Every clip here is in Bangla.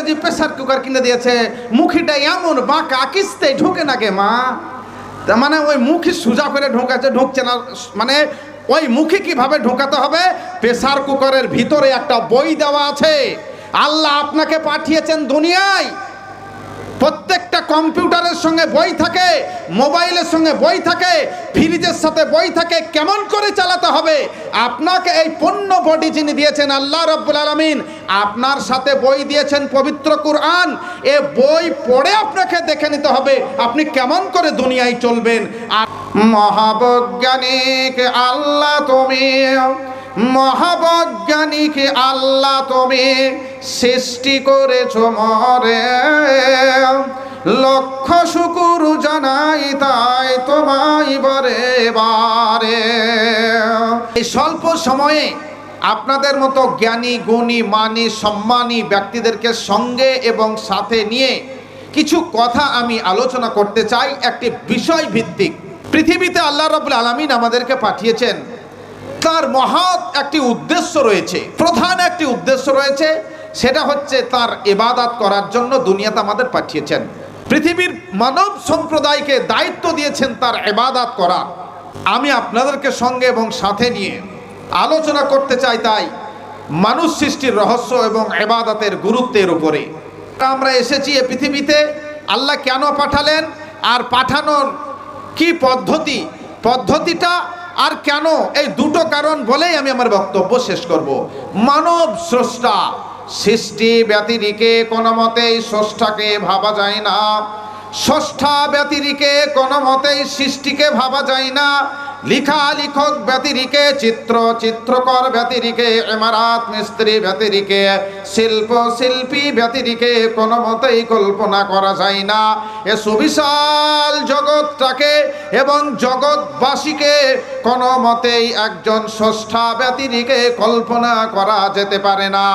ইংরেজি প্রেসার কুকার কিনে দিয়েছে। মুখিটা এমন বাঁকা, কিস্তে ঢুকে না গে মা মানে ওই মুখি সোজা করে ঢোকাচ্ছে, ঢুকছে না। মানে ওই মুখে কীভাবে ঢোকাতে হবে? প্রেসার কুকারের ভিতরে একটা বই দেওয়া আছে। আল্লাহ আপনাকে পাঠিয়েছেন দুনিয়ায়। প্রত্যেকটা কম্পিউটারের সঙ্গে বই থাকে, মোবাইলের সঙ্গে বই থাকে, ফ্রিজের সাথে বই থাকে, কেমন করে চালাতে হবে? আপনাকে এই পণ্য বডি যিনি দিয়েছেন, আল্লাহ রব্বুল আলমিন, আপনার সাথে বই দিয়েছেন পবিত্র কুরআন। এ বই পড়ে আপনাকে দেখে নিতে হবে, আপনি কেমন করে দুনিয়ায় চলবেন। আর মহাবৈজ্ঞানিক আল্লাহ তুমি মহাবৈজ্ঞানিক আল্লাহ তুমি সৃষ্টি করেছ মরে। লক্ষ শুকুর জানাই তাই তোমায় বারে বারে। এই স্বল্প সময়ে আপনাদের মতো জ্ঞানী, গুণী, মানি, সম্মানী ব্যক্তিদেরকে সঙ্গে এবং সাথে নিয়ে কিছু কথা আমি আলোচনা করতে চাই। একটি বিষয় ভিত্তিক পৃথিবীতে আল্লাহ রবুল আলমিন আমাদেরকে পাঠিয়েছেন তার মহৎ একটি উদ্দেশ্য রয়েছে। প্রধান একটি উদ্দেশ্য রয়েছে, সেটা হচ্ছে তার এবাদাত করার জন্য দুনিয়াতে আমাদের পাঠিয়েছেন। পৃথিবীর মানব সম্প্রদায়কে দায়িত্ব দিয়েছেন তার এবাদাত করা। আমি আপনাদেরকে সঙ্গে এবং সাথে নিয়ে আলোচনা করতে চাই তাই মানুষ সৃষ্টির রহস্য এবং এবাদাতের গুরুত্বের উপরে। আমরা এসেছি এ পৃথিবীতে, আল্লাহ কেন পাঠালেন আর পাঠানোর কি পদ্ধতি? পদ্ধতিটা আর কেন? এই দুটো কারণ বলেই আমি আমার বক্তব্য শেষ করব। মানব স্রষ্টা, সৃষ্টি ব্যতিরিকে কোনো মতেই স্রষ্টাকে ভাবা যায় না। ষষ্ঠা ব্যতিরিকে কোনো মতেই সৃষ্টিকে ভাবা যায় না। লিখা লিখক ব্যতিরিকে, চিত্র চিত্রকর ব্যতিরিকে এমারাত মিস্ত্রি ব্যতিরিকে, শিল্প শিল্পী ব্যতিরিকে, কোনো মতেই কল্পনা করা যায় না। এ সুবিশাল জগৎটাকে এবং জগৎবাসীকে কোনো মতেই একজন ষষ্ঠা ব্যতিরিকে কল্পনা করা যেতে পারে না।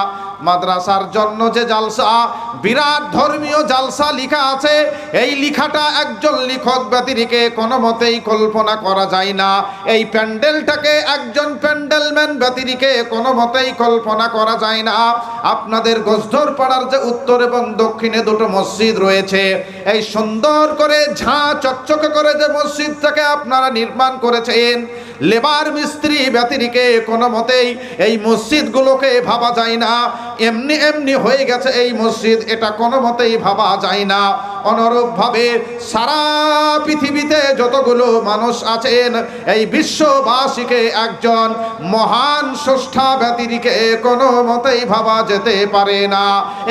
মাদ্রাসার জন্য যে জালসা, বিরাট ধর্মীয় জালসা লিখা আছে, এই লিখাটা একজন লেখক ব্যতিরিকে কোনো মতেই কল্পনা করা যায় না। এই প্যান্ডেলটাকে একজন প্যান্ডেলম্যান ব্যতিরিকে কোনো মতেই কল্পনা করা যায় না। আপনাদের গোসধর পাড়ার যে উত্তর এবং দক্ষিণে দুটো মসজিদ রয়েছে, এই সুন্দর করে ঝাঁ চকচকে করে যে মসজিদটাকে আপনারা নির্মাণ করেছেন লেবার মিস্ত্রি ব্যতিরিকে কোনো মতেই এই মসজিদগুলোকে ভাবা যায় না। এমনি এমনি হয়ে গেছে এই মসজিদ, এটা কোনো মতেই ভাবা যায় না। অনুরূপভাবে সারা পৃথিবীতে যতগুলো মানুষ আছেন, এই বিশ্ববাসীকে একজন মহান স্রষ্টা ব্যতিরিকে কোনো মতেই ভাবা যেতে পারে না।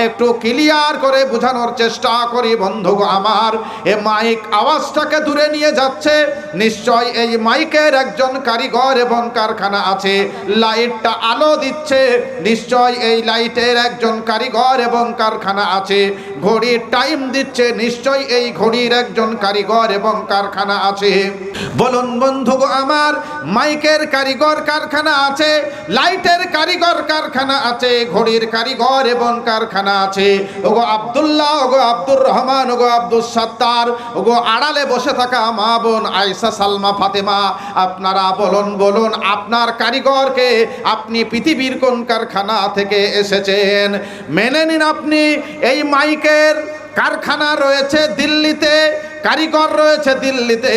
একটু ক্লিয়ার করে বোঝানোর চেষ্টা করি বন্ধু আমার। এ মাইক আওয়াজটাকে দূরে নিয়ে যাচ্ছে। নিশ্চয় এই মাইকের একজন কারিগর এবং কারখানা আছে। লাইটটা আলো দিচ্ছে। নিশ্চয় এই লাইটের একজন কারিগর এবং কারখানা আছে। ঘড়ির টাইম দিচ্ছে। নিশ্চয় এই ঘড়ির একজন কারিগর এবং কারখানা আছে। বলুন বন্ধু আমার, মাইকের কারিগর কারখানা আছে, লাইটের কারিগর কারখানা আছে, ঘড়ির কারিগর এবং কারখানা আছে। ওগো আব্দুল্লাহ, ওগো আব্দুর রহমান, ওগো আব্দুল সত্তার, ওগো আড়ালে বসে থাকা মা বোন আয়সা সালমা, ফাতেমা, আপনারা বলুন বলুন, আপনার কারিগরকে আপনি পৃথিবীর কোন কারখানা থেকে এসেছেন? মেনে নিন আপনি, এই মাইকের কারখানা রয়েছে দিল্লিতে, কারিগর রয়েছে দিল্লিতে,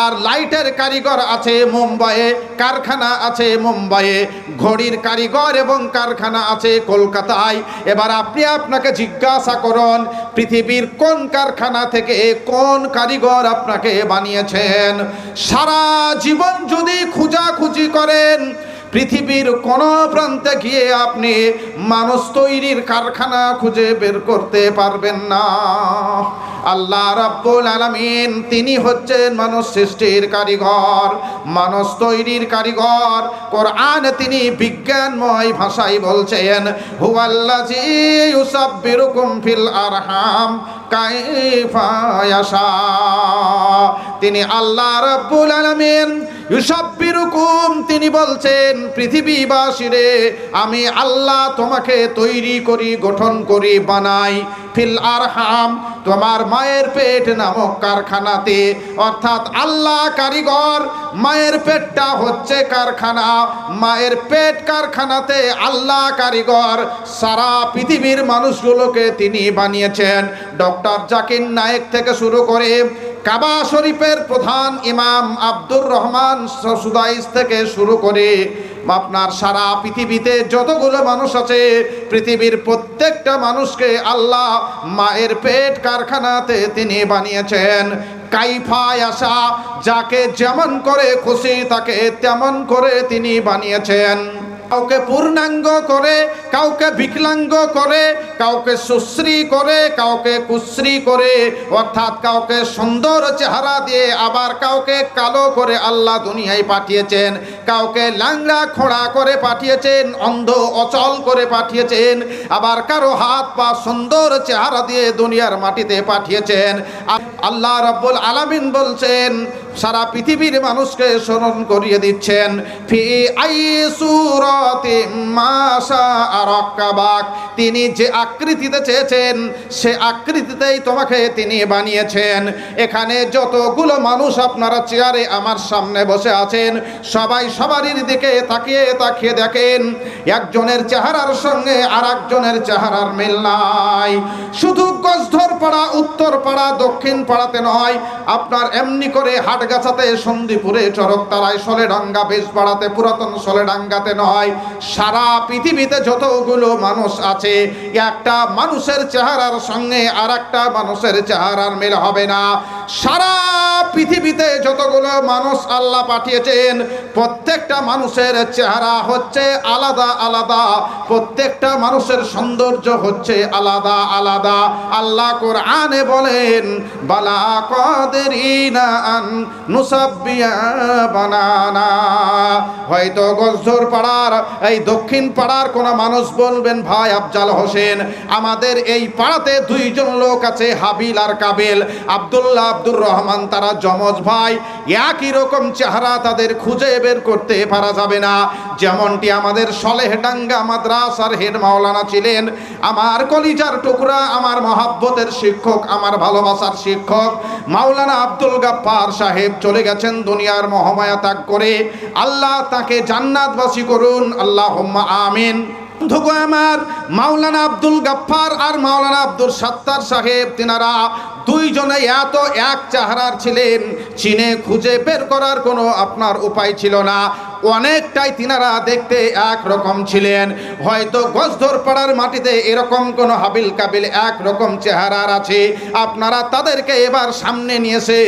আর লাইটের কারিগর আছে মুম্বাইয়ে, কারখানা আছে মুম্বাইয়ে, ঘড়ির কারিগর এবং কারখানা আছে কলকাতায়। এবার আপনি আপনাকে জিজ্ঞাসা করুন, পৃথিবীর কোন কারখানা থেকে কোন কারিগর আপনাকে বানিয়েছেন? সারা জীবন যদি খুঁজাখুঁজি করেন পৃথিবীর কোন প্রান্তে গিয়ে আপনি মানুষ তৈরির কারখানা খুঁজে বের করতে পারবেন না। আল্লাহ রাব্বুল আলামিন, তিনি হচ্ছেন মানুষ সৃষ্টির কারিগর, মানুষ তৈরির কারিগর। কোরআন তিনি বিজ্ঞানময় ভাষায় বলছেন হুয়াল্লাজি ইউসাব্বিরুকুম ফিল আরহাম। তিনি আল্লাহ রাব্বুল আলামিন ইউসাব্বিরুকুম তিনি বলছেন পৃথিবীবাসীরে আমি আল্লাহ তোমাকে তৈরি করি, গঠন করি, বানাই। ফিল আরহাম, তোমার মায়ের পেট নামক কারখানাতে। অর্থাৎ আল্লাহ কারিগর, মায়ের পেটটা হচ্ছে কারখানা। মায়ের পেট কারখানাতে আল্লাহ কারিগর, সারা পৃথিবীর মানুষগুলোকে তিনি বানিয়েছেন। ডক্টর জাকির নায়েক থেকে শুরু করে কাবা শরীফের প্রধান ইমাম আব্দুর রহমান সুদাইস থেকে শুরু করে আপনার সারা পৃথিবীতে যতগুলো মানুষ আছে, পৃথিবীর প্রত্যেকটা মানুষকে আল্লাহ মায়ের পেট কারখানাতে তিনি বানিয়েছেন। কাইফায় আসা যাকে যেমন করে খুশি, তাকে তেমন করে তিনি বানিয়েছেন। কাউকে পূর্ণাঙ্গ করে, কাউকে বিকলাঙ্গ করে, কাউকে সুশ্রী করে, কাউকে কুশ্রী করে, অর্থাৎ কাউকে সুন্দর চেহারা দিয়ে আবার কাউকে কালো করে আল্লাহ দুনিয়ায় পাঠিয়েছেন, কাউকে লাংড়া খোড়া করে পাঠিয়েছেন, অন্ধ অচল করে পাঠিয়েছেন, আবার কারও হাত পা সুন্দর চেহারা দিয়ে দুনিয়ার মাটিতে পাঠিয়েছেন। আল্লাহ রাব্বুল আলামিন বলছেন সারা পৃথিবীর মানুষকে স্মরণ করিয়ে দিচ্ছেন, ফি আই সুরতি আরাকাবাক তিনি যে আকৃতিতে চেয়েছেন, সে আকৃতিতেই তোমাকে তিনি বানিয়েছেন। এখানে যতগুলো মানুষ আপনারা চেয়ারে আমার সামনে বসে আছেন, সবাই সবারই দিকে তাকিয়ে তাকিয়ে দেখেন, একজনের চেহারার সঙ্গে আর একজনের চেহারার মিল নাই। শুধু গজধর পাড়া উত্তর পাড়া দক্ষিণ পাড়াতে নয়, আপনার এমনি করে হাটগাছাতে সন্দীপুরে চরকতারায় সলেডাঙ্গা বেশ পাড়াতে পুরাতন সলেডাঙ্গাতে নয়। সারা পৃথিবীতে যতগুলো মানুষ আছে, একটা মানুষের চেহারার সঙ্গে আর একটা মানুষের চেহারার মিল হবে না। সারা পৃথিবীতে যতগুলো মানুষ আল্লাহ পাঠিয়েছেন, প্রত্যেকটা মানুষের চেহারা হচ্ছে আলাদা আলাদা। প্রত্যেকটা মানুষের সৌন্দর্য হচ্ছে আলাদা আলাদা। আল্লাহ কোরআনে বলেন, বালা কদেরিনা আন নুসাব্বিয়া বানানা। হয়তো গজধর পাড়ার, এই দক্ষিণ পাড়ার কোন মানুষ বলবেন, ভাই আফজাল হোসেন, আমাদের এই পাড়াতে দুইজন লোক আছে, হাবিল আর কাবিল। আব্দুল্লাহ আব্দুর রহমান, তারা যমজ ভাই। একই রকম চেহারা তাদের খুঁজে বের করতে পারা যাবে না। যেমনটি আমাদের সলেহডাঙ্গা মাদ্রাসার হেড মাওলানা ছিলেন, আমার কলিজার টুকরা, আমার মহাব্বতের শিক্ষক, আমার ভালোবাসার শিক্ষক, মাওলানা আব্দুল গাফফার সাহেব। চলে গেছেন দুনিয়ার মহামায়া ত্যাগ করে। আল্লাহ তাকে জান্নাতবাসী করুন। আল্লাহ আমিন। বন্ধুগো আমার, মাওলানা আব্দুল গাফফার আর মাওলানা আব্দুল সাত্তার সাহেব, তিনারা দুইজনে এত এক চেহারার ছিলেন, চিনে খুঁজে বের করার কোনো আপনার উপায় ছিল না। অনেকটাই তিনারা দেখতে এক রকম ছিলেন। হয়তো গজধর পাড়ার মাটিতে এরকম কোনো হাবিল কাবিল এক রকম চেহারার আছে। আপনারা তাদেরকে এবার সামনে নিয়েছে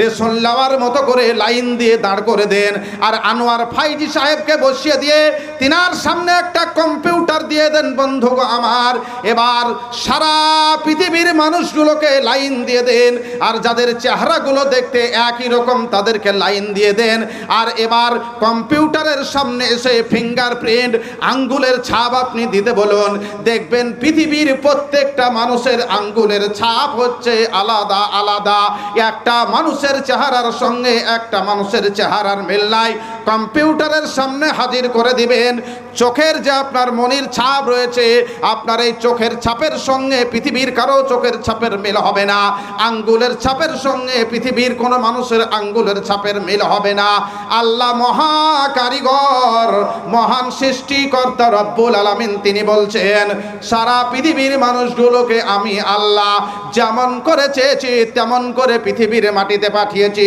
রেশন লাওয়ার মতো করে লাইন দিয়ে দাঁড় করে দেন। আর আনোয়ার ফাইজি সাহেবকে বসিয়ে দিয়ে তিনার সামনে একটা কম্পিউটার দিয়ে দেন বন্ধু আমার, এবার সারা পৃথিবীর মানুষগুলোকে লাইন দিয়ে দেন। আর যাদের চেহারাগুলো দেখতে একই রকম তাদেরকে লাইন দিয়ে দেন। আর এবার কম্পিউটারের সামনে এসে ফিঙ্গার প্রিন্ট আঙ্গুলের ছাপ আপনি দিতে বলুন। দেখবেন পৃথিবীর প্রত্যেকটা মানুষের আঙ্গুলের ছাপ হচ্ছে আলাদা আলাদা। একটা মানুষের চেহারার সঙ্গে একটা মানুষের চেহারার মেল নাই। কম্পিউটারের সামনে হাজির করে দিবেন। চোখের যে আপনার মনির ছাপ রয়েছে, আপনার এই চোখের ছাপের সঙ্গে পৃথিবীর কারও চোখের ছাপের মিল হবে না। আঙ্গুলের ছাপের সঙ্গে পৃথিবীর কোনো মানুষের আঙ্গুলের ছাপের মিল হবে না। আল্লাহ মহা কারিগর মহান সৃষ্টিকর্তা রব্বুল আলামিন তিনি বলছেন, সারা পৃথিবীর মানুষগুলোকে আমি আল্লাহ যেমন করে চেয়েছি, তেমন করে পৃথিবীর মাটিতে পাঠিয়েছি।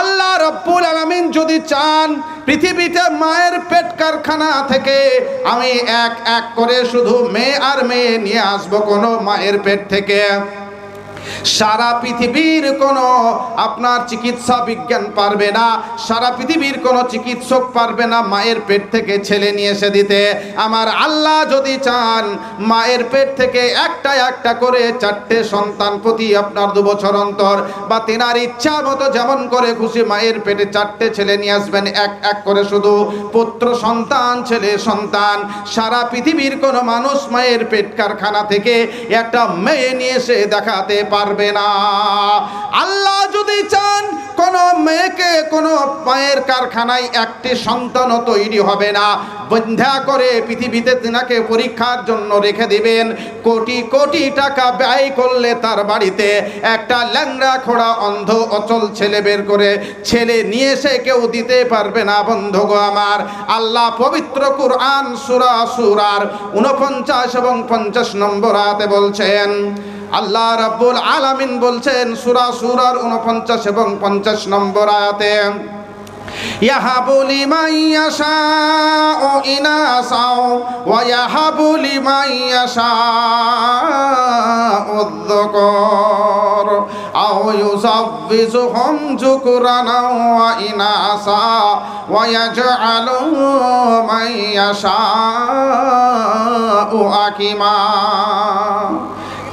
আল্লাহ রব্বুল আলামিন যদি চান পৃথিবীতে মায়ের পেট কারখানা থেকে আমি এক এক করে শুধু মেয়ে আর মেয়ে নিয়ে আসব কোনো মায়ের পেট থেকে। সারা পৃথিবীর কোনো আপনার চিকিৎসা বিজ্ঞান পারবে না, সারা পৃথিবীর কোনো চিকিৎসক পারবে না মায়ের পেট থেকে ছেলে নিয়ে এসে দিতে। আমার আল্লাহ যদি চান, মায়ের পেট থেকে একটা একটা করে চারটে সন্তান প্রতি আপনার দু বছর অন্তর, বা তেনার ইচ্ছা মতো যেমন করে খুশি মায়ের পেটে চারটে ছেলে নিয়ে আসবেন, এক এক করে শুধু পুত্র সন্তান, ছেলে সন্তান, সারা পৃথিবীর কোনো মানুষ মায়ের পেট কারখানা থেকে একটা মেয়ে নিয়ে এসে দেখাতে পারবে না। আল্লাহ যদি চান কোন মেয়েকে কোনো মায়ের কারখানায় একটি সন্তানও তৈরি হবে না। বন্ধা করে পৃথিবীতে তিনাকে পরীক্ষার জন্য রেখে দিবেন। কোটি কোটি টাকা ব্যয় করলে তার বাড়িতে একটা ল্যাংড়া খোড়া অন্ধ অচল ছেলে বের করে, ছেলে নিয়ে এসে কেউ দিতে পারবে না, বন্ধু গো আমার। আল্লাহ পবিত্র কুরআন সুরা সুরার উনপঞ্চাশ এবং পঞ্চাশ নম্বর আয়াতে বলছেন, আল্লাহ রাব্বুল আলামিন বলছেন, সুরা সুরার উনপঞ্চাশ এবং পঞ্চাশ নম্বর আয়াতে يهب لمن يشاء إناثا ويهب لمن يشاء الذكر أو يزوجهم ذكرانا وإناثا ويجعل من يشاء أكما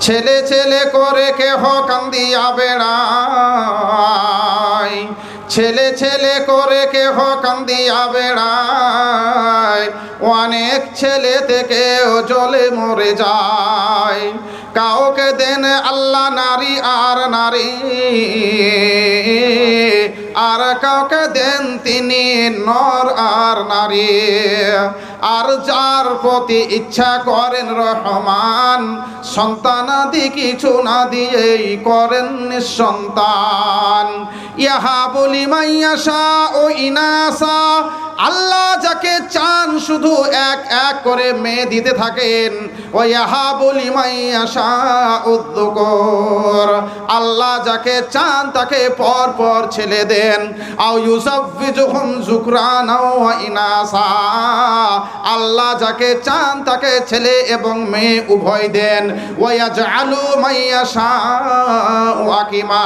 ছেলে ছেলে করে কেহ কান্দিয়া বেড়ায় ছেলে ছেলে করে কেহ কান্দিয়া বেড়ায় অনেক ছেলে থেকেও জলে মরে যায়। কাউকে দেন আল্লাহ নারী আর নারী। আর কাউকে দেন তিনি নর আর নারী। আর যার প্রতি ইচ্ছা করেন রহমান সন্তানাদি কিছু না দিয়েই করেন নিঃসন্তান। ইহা বলি মাইয়াশা ও ইনাসা, আল্লাহ যাকে চান শুধু এক এক করে মেয়ে দিতে থাকেন। ও ইহা বলি মাইয়াশা উদ্যোগর আল্লাহ যাকে চান তাকে পর পর ছেলে দেন। আও ইউসাফিজুহুম যুকরান ওয়া ইনাসা আল্লাহ যাকে চান তাকে ছেলে এবং মেয়ে উভয় দেন। মাইয়াশা ওয়াকিমা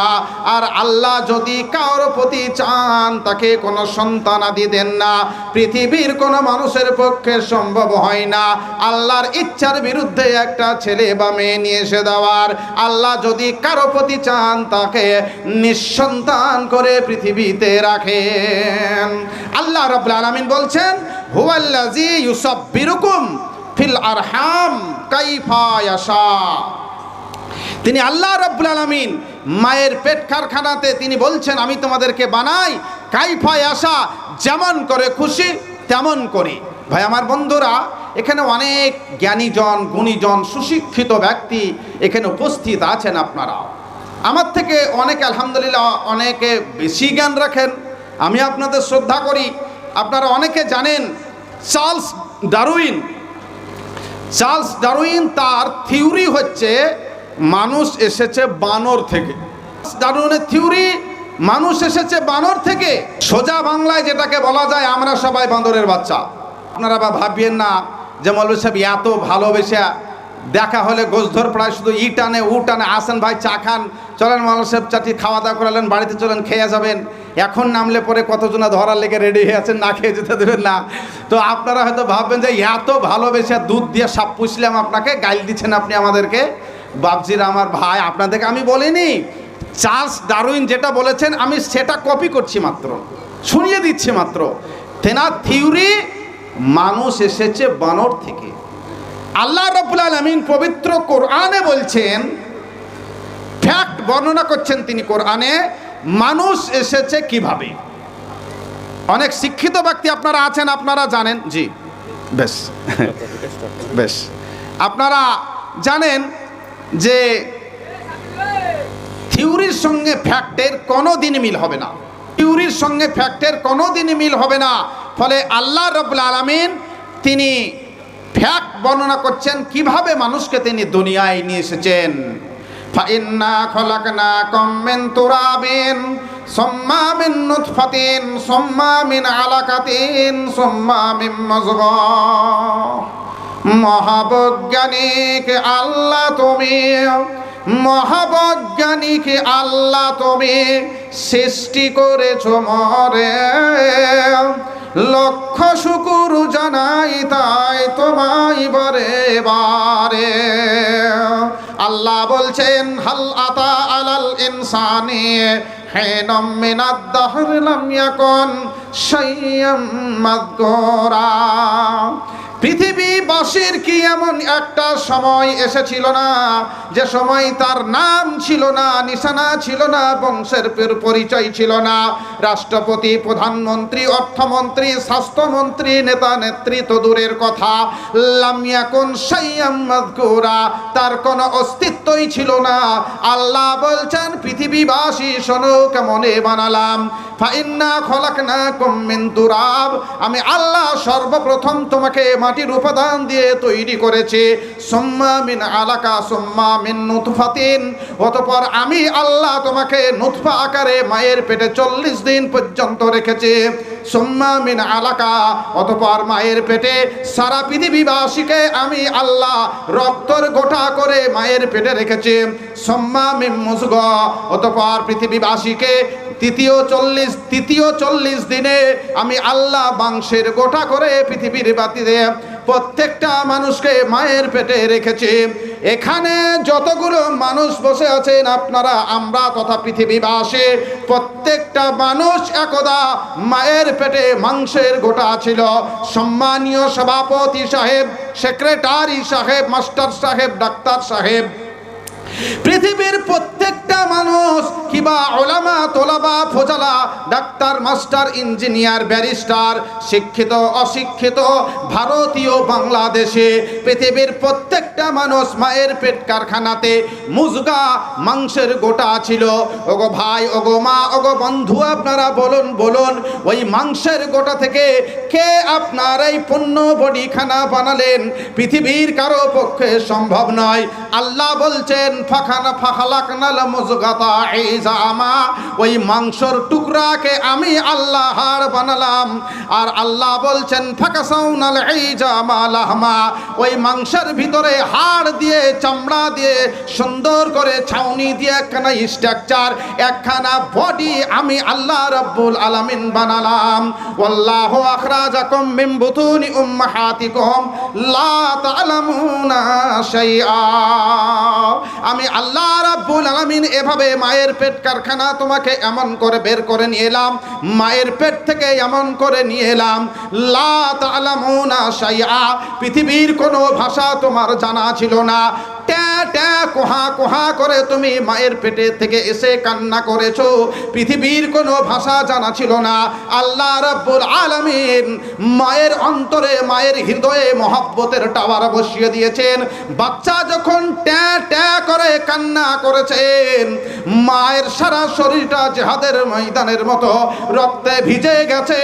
আর আল্লাহ যদি কারোর প্রতি চান, তাকে কোনো সন্তানাদি দেন না। পৃথিবীর কোনো মানুষের পক্ষে সম্ভব হয় না। আল্লাহর ইচ্ছার বিরুদ্ধে একটা ছেলে বা মেয়ে নিয়ে এসে দেওয়ার। আল্লাহ যদি কারও প্রতি চান, তাকে নিঃসন্তান করে পৃথিবীতে রাখেন। আল্লাহ রাব্বুল আলামিন বলছেন হুয়াল্লাযী ইউসাব্বিরুকুম ফিল আরহাম কাইফা ইয়াশা। তিনি আল্লাহ রাব্বুল আলামিন মায়ের পেট কারখানাতে তিনি বলছেন, আমি তোমাদেরকে বানাই কাইফায় আসা যেমন করে খুশি, তেমন করি। ভাই, আমার বন্ধুরা, এখানে অনেক জ্ঞানীজন, গুণীজন, সুশিক্ষিত ব্যক্তি এখানে উপস্থিত আছেন আপনারা। আমার থেকে অনেকে, আলহামদুলিল্লাহ, অনেকে বেশি জ্ঞান রাখেন। আমি আপনাদের শ্রদ্ধা করি। আপনারা অনেকে জানেন চার্লস ডারুইন চার্লস ডারুইন তার থিওরি হচ্ছে মানুষ এসেছে বানর থেকে। ডারুইনের থিওরি, মানুষ এসেছে বানর থেকে। সোজা বাংলায় যেটাকে বলা যায়, আমরা সবাই বান্দরের বাচ্চা। আপনারা বা ভাবিয়েন না যে মৌলভী সাহেব, এত ভালোবেসে দেখা হলে গোসধর প্রায় শুধু ই টানে, উ টানে। আসেন ভাই, চা খান। চলেন মৌলভী সাহেব, চাটি খাওয়া দাওয়া করালেন বাড়িতে চলেন, খেয়ে যাবেন। এখন নামলে পরে কতজনা ধরার লেগে রেডি হয়ে আছেন, না খেয়ে যেতে দেবেন না। তো আপনারা হয়তো ভাববেন যে এত ভালোবেসে দুধ দিয়ে সাপ পুষলাম আপনাকে, গাইল দিচ্ছেন আপনি আমাদেরকে। বাবজিরা আমার ভাই, আপনাদেরকে আমি বলিনি। চার্লস ডারউইন যেটা বলেছেন, আমি সেটা কপি করছি মাত্র। শুনিয়ে দিচ্ছি মাত্র। তেনার থিওরি মানুষ এসেছে বানর থেকে। আল্লাহ রবুল আলমিন পবিত্র কোরআনে বলছেন ফ্যাক্ট বর্ণনা করছেন তিনি কোরআনে, মানুষ এসেছে কীভাবে? অনেক শিক্ষিত ব্যক্তি আপনারা আছেন, আপনারা জানেন, জি, বেশ বেশ, আপনারা জানেন যে থিওরির সঙ্গে ফ্যাক্টের কোনো দিন মিল হবে না। থিওরির সঙ্গে ফ্যাক্টের কোনো দিন মিল হবে না। ফলে আল্লাহ রবুল আলমিন তিনি ফ্যাক্ট বর্ণনা করছেন কীভাবে মানুষকে তিনি দুনিয়ায় নিয়ে এসেছেন। মুযগা মহাবৈজ্ঞানিক আল্লাহ তুমি, মহাবৈজ্ঞানিক আল্লাহ তুমি সৃষ্টি করেছ মরে। লক্ষ শুকুর জানাই তাই তোমায় বারে বারে। আল্লাহ বলছেন, হাল আতা আলাল ইনসানি, হেনম মিনাদ দাহর লাম ইয়াকুন শাইয়াম মাযকুরা পৃথিবীবাসীর কি এমন একটা সময় এসেছিল না? যে সময় তার নাম ছিল না, নিশানা ছিল না, বংশের পরিচয় ছিল না। রাষ্ট্রপতি, প্রধানমন্ত্রী, অর্থমন্ত্রী, স্বাস্থ্যমন্ত্রী, নেতা, নেত্রী তো দূরের কথা। লামিয়াকুন সাইয়াম মাযকুরা, তার কোনো অস্তিত্বই ছিল না। আল্লাহ বলছেন, পৃথিবীবাসী, শোনো কেমনে বানালাম। ফাইন্না খলাকনাকুম মিন তুরাব। আমি আল্লাহ সর্বপ্রথম তোমাকে মাটির উপাদান দিয়ে তৈরি করেছে। সুম্মা মিন আলাকা, সুম্মা মিন নুতফাতিন। অতঃপর আমি আল্লাহ তোমাকে নুতফা আকারে মায়ের পেটে চল্লিশ দিন পর্যন্ত রেখেছে। সুম্মা মিন আলাকা, অতঃপর মায়ের পেটে সারা পৃথিবীবাসীকে আমি আল্লাহ রক্তর গোটা করে মায়ের পেটে রেখেছে। সম্মা মিম মুসগ অতঃপর পৃথিবীবাসীকে তৃতীয় চল্লিশ তৃতীয় চল্লিশ দিনে আমি আল্লাহ বাংশের গোটা করে পৃথিবীর বাতিতে প্রত্যেকটা মানুষকে মায়ের পেটে রেখেছি। এখানে যতগুলো মানুষ বসে আছেন, আপনারা, আমরা তথা পৃথিবীবাসী, প্রত্যেকটা মানুষ একদা মায়ের পেটে মাংসের গোটা ছিল। সম্মানীয় সভাপতি সাহেব, সেক্রেটারি সাহেব, মাস্টার সাহেব, ডাক্তার সাহেব পৃথিবীর প্রত্যেকটা মানুষ, কিবা ওলামা, তোলাবা, ফোজালা, ডাক্তার, মাস্টার, ইঞ্জিনিয়ার, ব্যারিস্টার, শিক্ষিত, অশিক্ষিত, ভারতীয় বাংলাদেশে পৃথিবীর প্রত্যেকটা মানুষ মায়ের পেট কারখানাতে মুজগা, মাংসের গোটা ছিল। ওগো ভাই, ওগো মা, ওগো বন্ধু, আপনারা বলুন বলুন, ওই মাংসের গোটা থেকে কে আপনার এই পণ্য বডি খানা বানালেন? পৃথিবীর কারও পক্ষে সম্ভব নয়। আল্লাহ বলছেন ফাখানা ফাখালাকনাল মুজগাতা ইজামা। ওই মাংসর টুকরাকে আমি আল্লাহ বানালাম। আর আল্লাহ বলছেন ফাকাসাউনাল ইজামা লাহমা। ওই মাংসের ভিতরে হাড় দিয়ে, চামড়া দিয়ে, সুন্দর করে ছাউনি দিয়ে একখানা স্ট্রাকচার একখানা বডি আমি আল্লাহ রাব্বুল আলামিন বানালাম। ওয়াল্লাহু আখরাজাকুম মিন বুতুনি উম্মাহাতিকুম, লা তা'লামুনা শাইআ। আমি আল্লাহ রাব্বুল আলামিন এভাবে মায়ের পেট কারখানা তোমাকে এমন করে বের করে নিয়ে এলাম, মায়ের পেট থেকে এমন করে নিয়ে এলাম, লা তা'লামুনা শাইআ, পৃথিবীর কোনো ভাষা তোমার জানা ছিল না। ট্যা ট্যা, কোহা কোহা করে তুমি মায়ের পেটে থেকে এসে কান্না করেছ? পৃথিবীর কোনো ভাষা জানা ছিল না। আল্লাহ রাব্বুল আলামিন মায়ের অন্তরে, মায়ের হৃদয়ে মহব্বতের টাওয়ার বসিয়ে দিয়েছেন। বাচ্চা যখন ট্যা ট্যা করে কান্না করেছেন, মায়ের সারা শরীরটা জেহাদের ময়দানের মতো রক্তে ভিজে গেছে।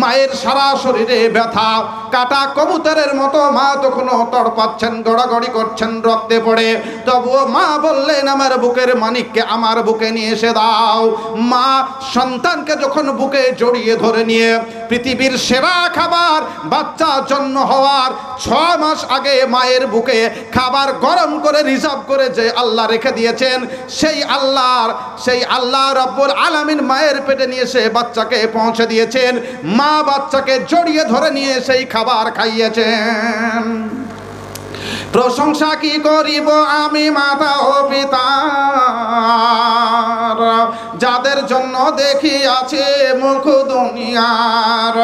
মায়ের সারা শরীরে ব্যথা, কাটা কবুতরের মতো মা তখনও তড়পাচ্ছেন, গড়াগড়ি করছেন রক্তে। পড়ে। তবুও মা বললেন, আমার বুকের মানিককে আমার বুকে নিয়ে এসে দাও। মা সন্তানকে যখন বুকে জড়িয়ে ধরে নিয়ে পৃথিবীর সেরা খাবার বাচ্চা জন্ম হওয়ার ছ মাস আগে মায়ের বুকে খাবার গরম করে রিজার্ভ করে যে আল্লাহ রেখে দিয়েছেন, সেই আল্লাহর, সেই আল্লাহ রব্বুল আলামিন মায়ের পেটে নিয়ে এসে বাচ্চাকে পৌঁছে দিয়েছেন। মা বাচ্চাকে জড়িয়ে ধরে নিয়ে সেই খাবার খাইয়েছেন। প্রশংসা কি করিব আমি, মাতা ও পিতার যাদের জন্য দেখি আছে মুখ দুনিয়ার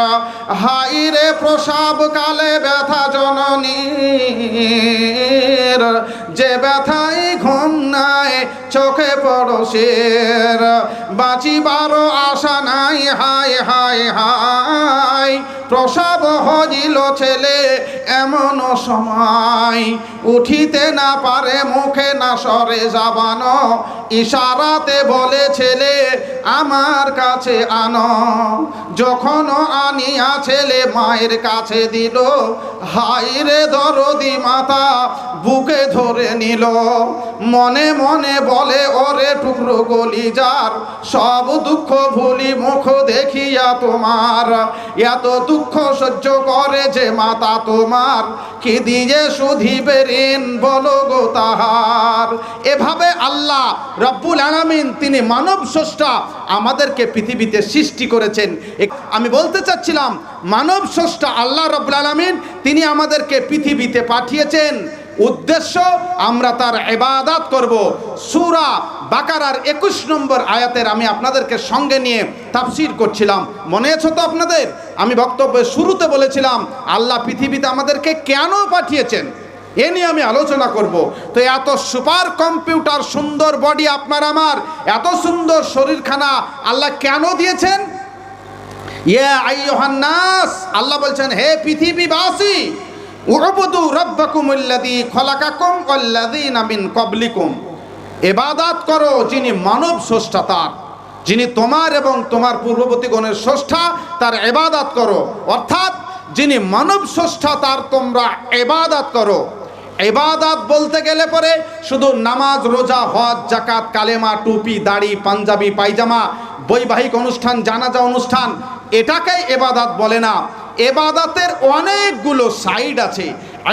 হাই রে প্রসাব কালে ব্যথা জননীর। যে ব্যথাই ঘুম নাই চোখে পড়শের, বাঁচিবারও আশা নাই, হায় হায় হায়। প্রসব হজিল ছেলে, এমন সময়। উঠিতে না পারে, মুখে না সরে যাবানো। ইশারাতে বলে, ছেলে, আমার কাছে আনো। যখন আনিয়া ছেলে মায়ের কাছে দিল হাই রে দরদি মাতা, বুকে ধরে নিল। মনে মনে বলে, ওরে টুকরো গলি যার সব দুঃখ ভুলি মুখ দেখিয়া তোমার। এত দুঃখ সহ্য করে যে মাতা তোমার। কি দিয়ে শুধিবে ঋণ বলো গো তাহার। এভাবে আল্লাহ রব্বুল আলামিন তিনি মানব স্রষ্টা আমাদেরকে পৃথিবীতে সৃষ্টি করেছেন। আমি বলতে চাচ্ছিলাম, মানব স্রষ্টা আল্লাহ রব্বুল আলামিন তিনি আমাদেরকে পৃথিবীতে পাঠিয়েছেন। উদ্দেশ্য আমরা তার এবাদাত করব। সুরা বাকারার একুশ নম্বর আয়াতের আমি আপনাদেরকে সঙ্গে নিয়ে তাফসির করছিলাম। মনে আছে তো আপনাদের? আমি বক্তব্যের শুরুতে বলেছিলাম, আল্লাহ পৃথিবীতে আমাদেরকে কেন পাঠিয়েছেন? এ নিয়ে আমি আলোচনা করব। তো এত সুপার কম্পিউটার, সুন্দর বডি আপনার আমার, এত সুন্দর শরীরখানা আল্লাহ কেন দিয়েছেন? ইয়া আল্লাহ বলছেন, হে পৃথিবীবাসী, উবুদু রাব্বাকুমুল্লাযী খলাকাকুম ওয়াল্লাযীনা মিন ক্বাবলিকুম। ইবাদত করো যিনি মানব স্রষ্টা তার। যিনি তোমার এবং তোমার পূর্ববর্তী গণের স্রষ্টা, তার ইবাদত করো। অর্থাৎ যিনি মানব স্রষ্টা, তার তোমরা ইবাদত করো। এবাদাত বলতে গেলে পরে শুধু নামাজ, রোজা, হজ জাকাত কালেমা, টুপি, দাড়ি, পাঞ্জাবি, পায়জামা, বৈবাহিক অনুষ্ঠান, জানাজা অনুষ্ঠান, এটাকেই এবাদাত বলে না। এবাদাতের অনেকগুলো সাইড আছে।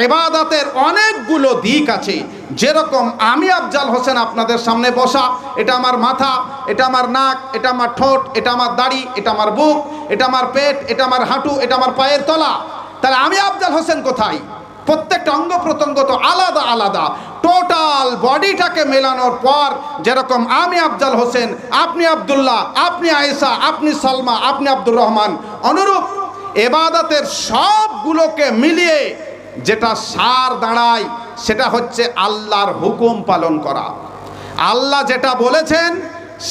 এবাদাতের অনেকগুলো দিক আছে। যেরকম আমি আফজাল হোসেন আপনাদের সামনে বসা, এটা আমার মাথা, এটা আমার নাক, এটা আমার ঠোঁট, এটা আমার দাড়ি, এটা আমার বুক, এটা আমার পেট, এটা আমার হাঁটু, এটা আমার পায়ের তলা। তাহলে আমি আফজাল হোসেন কোথায়? প্রত্যেকটা অঙ্গ প্রত্যঙ্গ তো আলাদা আলাদা। টোটাল বডিটাকে মেলানোর পর যেরকম আমি আফজাল হোসেন, আপনি আব্দুল্লাহ, আপনি আয়েশা, আপনি সালমা, আপনি আব্দুর রহমান, অনুরূপ এবাদাতের সবগুলোকে মিলিয়ে যেটা সার দাঁড়ায় সেটা হচ্ছে আল্লাহর হুকুম পালন করা। আল্লাহ যেটা বলেছেন,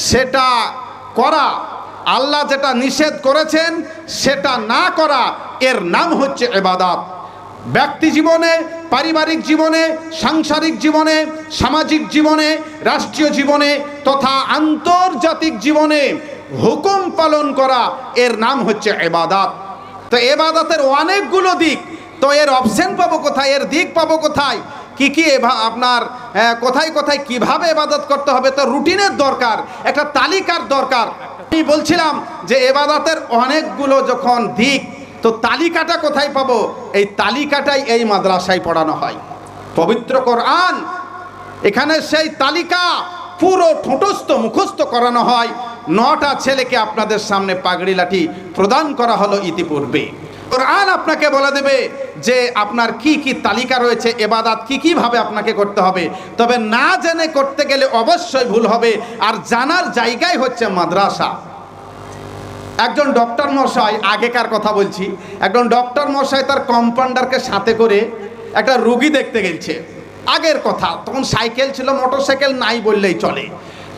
সেটা করা। আল্লাহ যেটা নিষেধ করেছেন, সেটা না করা, এর নাম হচ্ছে এবাদাত ব্যক্তি জীবনে, পারিবারিক জীবনে, সাংসারিক জীবনে, সামাজিক জীবনে, রাষ্ট্রীয় জীবনে, তথা আন্তর্জাতিক জীবনে হুকুম পালন করা, এর নাম হচ্ছে এবাদাত তো এবাদাতের অনেকগুলো দিক। তো এর অপশন পাবো কোথায়? এর দিক পাবো কোথায়? কি কি আপনার কোথায় কোথায় কীভাবে এবাদত করতে হবে তো রুটিনের দরকার, একটা তালিকার দরকার। আমি বলছিলাম যে এবাদতের অনেকগুলো যখন দিক, তো তালিকাটা কোথায় পাবো? এই তালিকাটাই এই মাদ্রাসায় পড়ানো হয়। পবিত্র কোরআন, এখানে সেই তালিকা পুরো ঠোঁটস্থ মুখস্থ করানো হয়। নটা ছেলেকে আপনাদের সামনে পাগড়ি লাঠি প্রদান করা হলো ইতিপূর্বে। কোরআন আপনাকে বলে দেবে যে আপনার কি কি তালিকা রয়েছে, এবাদাত কি কীভাবে আপনাকে করতে হবে। তবে না জেনে করতে গেলে অবশ্যই ভুল হবে। আর জানার জায়গায় হচ্ছে মাদ্রাসা। একজন ডক্টর মশাই, আগেকার কথা বলছি, একজন ডক্টর মশাই তার কম্পাউন্ডারকে সাথে করে একটা রুগী দেখতে গেছে আগের কথা, তখন সাইকেল ছিল মোটর সাইকেল নাই বললেই চলে।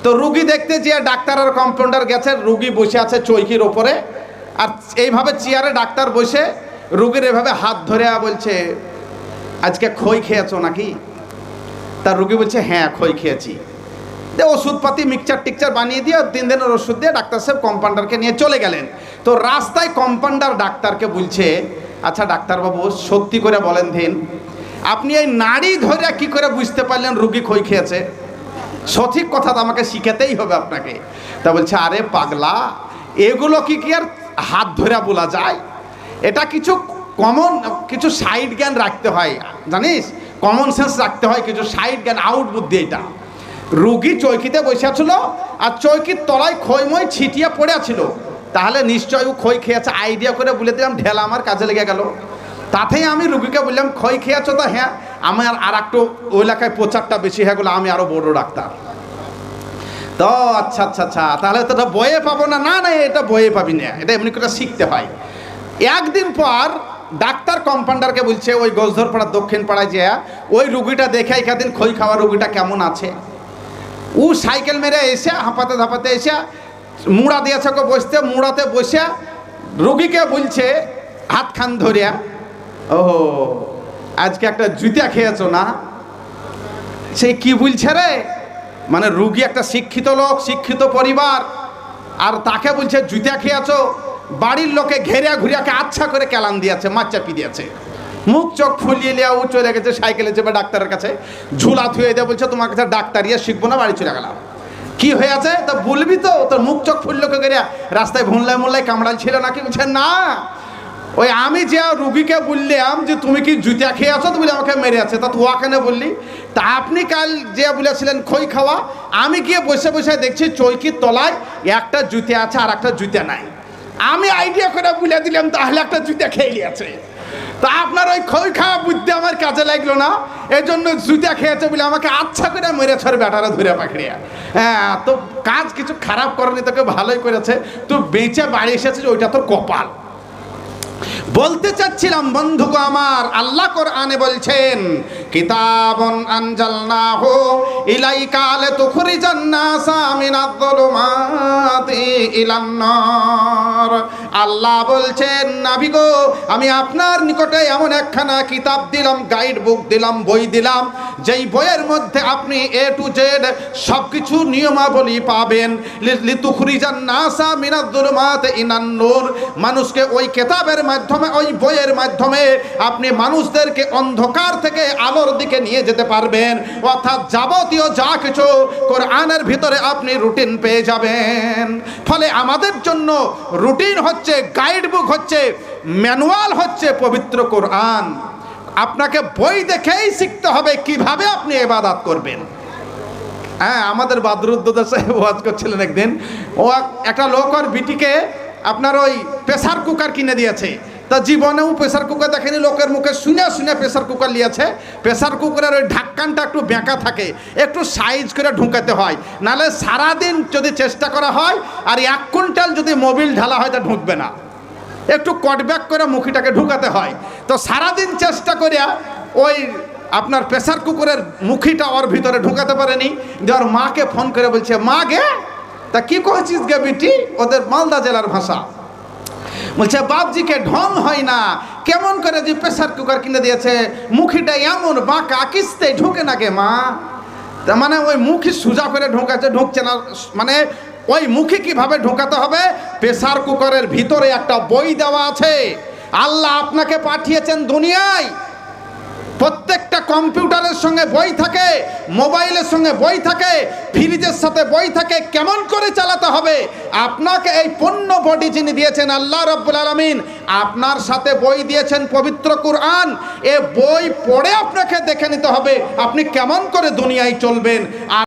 তো রুগী দেখতে যেয়ে ডাক্তার আর কম্পাউন্ডার গেছে, রুগী বসে আছে চৈকির ওপরে। আর এইভাবে চেয়ারে ডাক্তার বসে রুগীর এভাবে হাত ধরে বলছে, আজকে খই খেয়েছো নাকি? তার রুগী বলছে হ্যাঁ খই খেয়েছি। দিয়ে ওষুধপাতি মিক্সচার টিকচার বানিয়ে দিয়ে তিন দিনের ওষুধ দিয়ে ডাক্তার সাহেব কম্পাউন্ডারকে নিয়ে চলে গেলেন। তো রাস্তায় কম্পাউন্ডার ডাক্তারকে বলছে আচ্ছা ডাক্তারবাবু, সত্যি করে বলেন দিন, আপনি এই নাড়ি ধরে কি করে বুঝতে পারলেন রুগী খই খেয়েছে? সঠিক কথা তো আমাকে শিখাতেই হবে আপনাকে। তা বলছে, আরে পাগলা, এগুলো কি কি আর হাত ধরে বলা যায়। এটা কিছু কমন কিছু সাইড জ্ঞান রাখতে হয়। জানিস? কমন সেন্স রাখতে হয় কিছু সাইড জ্ঞান আউট বুদ্ধি এটা। রুগী চৌকিতে বসে ছিল আর চৌকির তলায় খইময় ছিটিয়ে পড়ে ছিল তাহলে নিশ্চয় ও খই খেয়েছে আইডিয়া করে বলে দিলাম, ঢেলা আমার কাজে লেগে গেল। তাতেই আমি রুগীকে বললাম খই খেয়েছো তো? হ্যাঁ আমার আর একটু ওই এলাকায় প্রচারটা বেশি হয়ে গেলো, আমি আরও বড় ডাক্তার। তো আচ্ছা আচ্ছা আচ্ছা তাহলে তো এটা বইয়ে পাবো না? না না, এটা বয়ে পাবি না। এটা এমনি করে শিখতে হয়। একদিন পর ডাক্তার কম্পাউন্ডারকে বলছে, ওই গোসধর পাড়ার দক্ষিণ পাড়ায় যে, ওই রুগীটা দেখে একাদিন খই খাওয়া রুগীটা কেমন আছে? ও সাইকেল মেরে এসে, হাঁপাতে ধাপাতে এসে, মুড়া দিয়েছে ওকে বসতে, মুড়াতে বসে রুগীকে বলছে, হাত খান ধরিয়া। ও আজকে একটা জুতা খেয়েছো না? সে কি বলছে রে? মানে রুগী একটা শিক্ষিত লোক, শিক্ষিত পরিবার, আর তাকে বলছে, জুতা খেয়েছো বাড়ির লোকে ঘেরে ঘুরিয়াকে আচ্ছা করে কেলান দিয়েছে, মাছ চাপি দিয়েছে। মুখ চোখ ফুলিয়ে লিয়া ও চলে গেছে, সাইকেলে চেপে ডাক্তারের কাছে। ঝুলা থুয়ে দিয়ে বলছে, তোমার কাছে ডাক্তার ইয়ে শিখব না, বাড়ি চলে গেলাম। কি হয়ে আছে তা বলবি তো? তোর মুখ চোখ ফুললো কে গেরিয়া রাস্তায় ভুনলাই মুল্লাই কামড়াল ছিল নাকি? বলছে, না। ওই আমি যে রুগীকে বললাম যে তুমি কি জুতা খেয়ে আছো? তো বলে আমাকে মেরে আছে। তা তুয়া কেন বললি? তা আপনি কাল যে বলেছিলেন খই খাওয়া, আমি গিয়ে বসে বসে দেখছি চৌকির তলায় একটা জুতে আছে আর একটা জুতে নাই। আমি আইডিয়া করে বলে দিলাম, তাহলে একটা জুতা খেয়ে আছে তা আপনার ওই খই খাওয়া বুদ্ধি আমার কাজে লাগল না। এই জন্য জুতা খেয়েছে বলে আমাকে আচ্ছা করে মেরে ছড়ে ব্যাটারা ধরে পাকড়িয়া হ্যাঁ তো কাজ কিছু খারাপ করেনি, তোকে ভালোই করেছে। তুই বেঁচে বাড়ি এসেছিস, ওইটা তোর কপাল। বলতে চাচ্ছিলাম, বন্ধুগো আমার, আল্লাহ কোরআনে বলছেন, কিতাবন আনজালনাহু ইলাইকা লিতুখরিজান নাসা মিনায-যুলুমাতি ইলান নার আল্লাহ বলছেন, নাবি গো, আমি আপনার নিকটে এমন একখানা কিতাব দিলাম গাইড বুক দিলাম, বই দিলাম, যেই বইয়ের মধ্যে আপনি এ টু জেড সব কিছু নিয়মাবলী পাবেন। লিতুখরিজান নাসা মিনায-যুলুমাতি ইলান নূর মানুষকে ওই কেতাবের মাধ্যমে ওই বইয়ের মাধ্যমে আপনি মানুষদেরকে অন্ধকার থেকে আলোর দিকে নিয়ে যেতে পারবেন। অর্থাৎ যাবতীয় যা কিছু কোরআনের ভিতরে আপনি রুটিন পেয়ে যাবেন। ফলে আমাদের জন্য রুটিন হচ্ছে গাইড বুক হচ্ছে, ম্যানুয়াল হচ্ছে পবিত্র কোরআন। আপনাকে বই দেখেই শিখতে হবে কীভাবে আপনি এবাদাত করবেন। হ্যাঁ আমাদের বাদরুদ্দোদা সাহেব ওয়াজ করছিলেন একদিন। ও একটা লোক আর বিটিকে আপনার ওই প্রেসার কুকার কিনে দিয়েছে। তা জীবনেও প্রেসার কুকার দেখেনি, লোকের মুখে শুনে শুনে প্রেসার কুকার নিয়েছে। প্রেসার কুকারের ওই ঢাক্কানটা একটু বেঁকা থাকে, একটু সাইজ করে ঢুকাতে হয়। নাহলে সারাদিন যদি চেষ্টা করা হয়, আর এক কুইন্টাল যদি মোবিল ঢালা হয় তা ঢুকবে না। একটু কটব্যাক করে মুখিটাকে ঢুকাতে হয়। তো সারাদিন চেষ্টা করিয়া ওই আপনার প্রেসার কুকারের মুখিটা ওর ভিতরে ঢুকাতে পারেনি। ওর মাকে ফোন করে বলছে, মা গে, তা কি করেছিস গে বিটি? ওদের মালদা জেলার ভাষা। বলছে, বাপজিকে ঢং হয় না। কেমন করে যে প্রেসার কুকার কিনে দিয়েছে, মুখিটা এমন বাঁকা, কিস্তে ঢুকে না গে মা। তার মানে ওই মুখি সোজা করে ঢোকাচ্ছে, ঢুকছে না মানে ওই মুখে কীভাবে ঢোকাতে হবে? প্রেসার কুকারের ভিতরে একটা বই দেওয়া আছে। আল্লাহ আপনাকে পাঠিয়েছেন দুনিয়ায়। প্রত্যেকটা কম্পিউটারের সঙ্গে বই থাকে, মোবাইলের সঙ্গে বই থাকে, ফ্রিজের সাথে বই থাকে, কেমন করে চালাতে হবে? আপনাকে এই পণ্য বডি যিনি দিয়েছেন, আল্লাহ রব্বুল আলমিন, আপনার সাথে বই দিয়েছেন পবিত্র কুরআন। এ বই পড়ে আপনাকে দেখে নিতে হবে, আপনি কেমন করে দুনিয়ায় চলবেন। আর